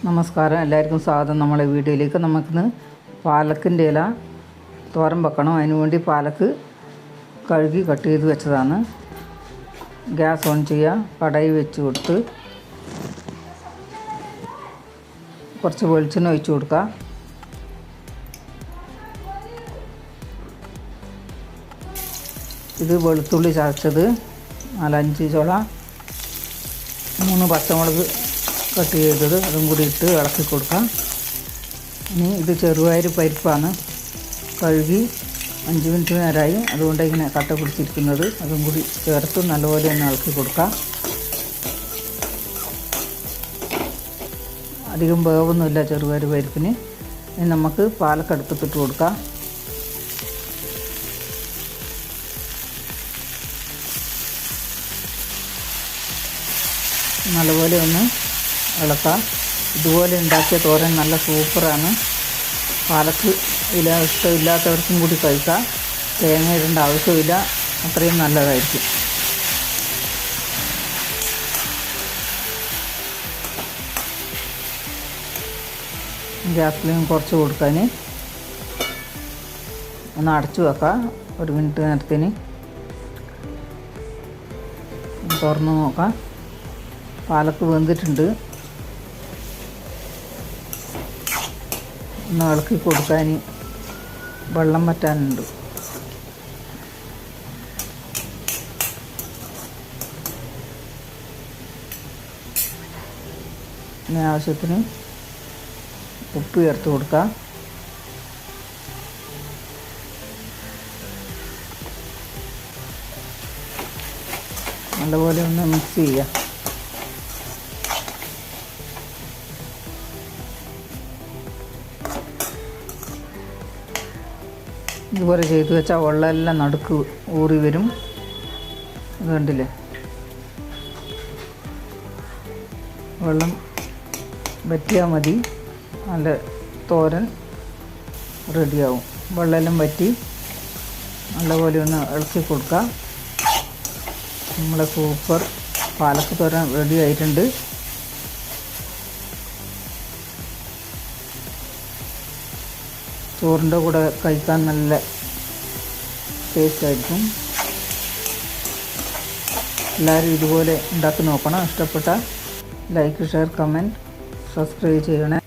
നമസ്കാരം. എല്ലാവർക്കും സ്വാഗതം. നമ്മളെ വീട്ടിലേക്ക് നമുക്കിന്ന് പാലക്കിന്റെ ഇല തോരൻ വെക്കണം. അതിന് വേണ്ടി പാലക്ക് കഴുകി കട്ട് ചെയ്ത് വെച്ചതാണ്. ഗ്യാസ് ഓൺ ചെയ്യുക. കടായി വെച്ച് കൊടുത്ത് കുറച്ച് വെളിച്ചെണ്ണ ഒഴിച്ചു കൊടുക്കുക. ഇത് വെളുത്തുള്ളി ചതച്ചത് നാലഞ്ച് ചുള മൂന്ന് പച്ചമുളക് കട്ട് ചെയ്തത് അതും കൂടി ഇട്ട് ഇളക്കി കൊടുക്കാം. ഇനി ഇത് ചെറുപയർ പരിപ്പാണ്. കഴുകി അഞ്ച് മിനിറ്റ് നേരമായി. അതുകൊണ്ട് ഇങ്ങനെ കട്ട പിടിച്ചിരിക്കുന്നത് അതും കൂടി ചേർത്ത് നല്ലപോലെ ഒന്ന് ഇളക്കി കൊടുക്കാം. അധികം വേവൊന്നുമില്ല ചെറുപയർ പരിപ്പിന്. ഇനി നമുക്ക് പാലൊക്കെ അടുപ്പത്തിട്ട് കൊടുക്കാം. നല്ലപോലെ ഒന്ന് ഇളക്കാം ഇതുപോലെ ഉണ്ടാക്കിയ തോരൻ നല്ല സൂപ്പറാണ്. പാലക്ക് ഇല ഇഷ്ടമില്ലാത്തവർക്കും കൂടി കഴിക്കാം. തേങ്ങ ഇടേണ്ട ആവശ്യമില്ല. അത്രയും നല്ലതായിരിക്കും. ഗ്യാസിലും കുറച്ച് കൊടുക്കാൻ ഒന്ന് അടച്ചു വെക്കാം. ഒരു മിനിറ്റ് നേരത്തിന്. തുറന്ന് നോക്കാം. പാലക്ക് വെന്തിട്ടുണ്ട്. ഒന്ന് ഇളക്കി കൊടുക്കാൻ വെള്ളം വറ്റാനുണ്ട്. ആവശ്യത്തിന് ഉപ്പ് ചേർത്ത് കൊടുക്കാം. നല്ലപോലെ ഒന്ന് മിക്സ് ചെയ്യാം ഇതുപോലെ ചെയ്ത് വെച്ചാൽ വെള്ളമെല്ലാം നടുക്ക് ഊറി വരും. ഇത് കണ്ടില്ലേ? വെള്ളം വറ്റിയാൽ മതി. നല്ല തോരൻ റെഡിയാവും. വെള്ളമെല്ലാം വറ്റി നല്ലപോലെ ഒന്ന് ഇളക്കി കൊടുക്കുക നമ്മളെ സൂപ്പർ പാലക്ക് തോരൻ റെഡി ആയിട്ടുണ്ട്. ചോറിന്റെ കൂടെ കഴിക്കാൻ നല്ല ടേസ്റ്റ് ആയിരിക്കും എല്ലാവരും ഇതുപോലെ ഉണ്ടാക്കി നോക്കണം. ഇഷ്ടപ്പെട്ട ലൈക്ക് ഷെയർ കമന്റ് സബ്സ്ക്രൈബ് ചെയ്യണേ.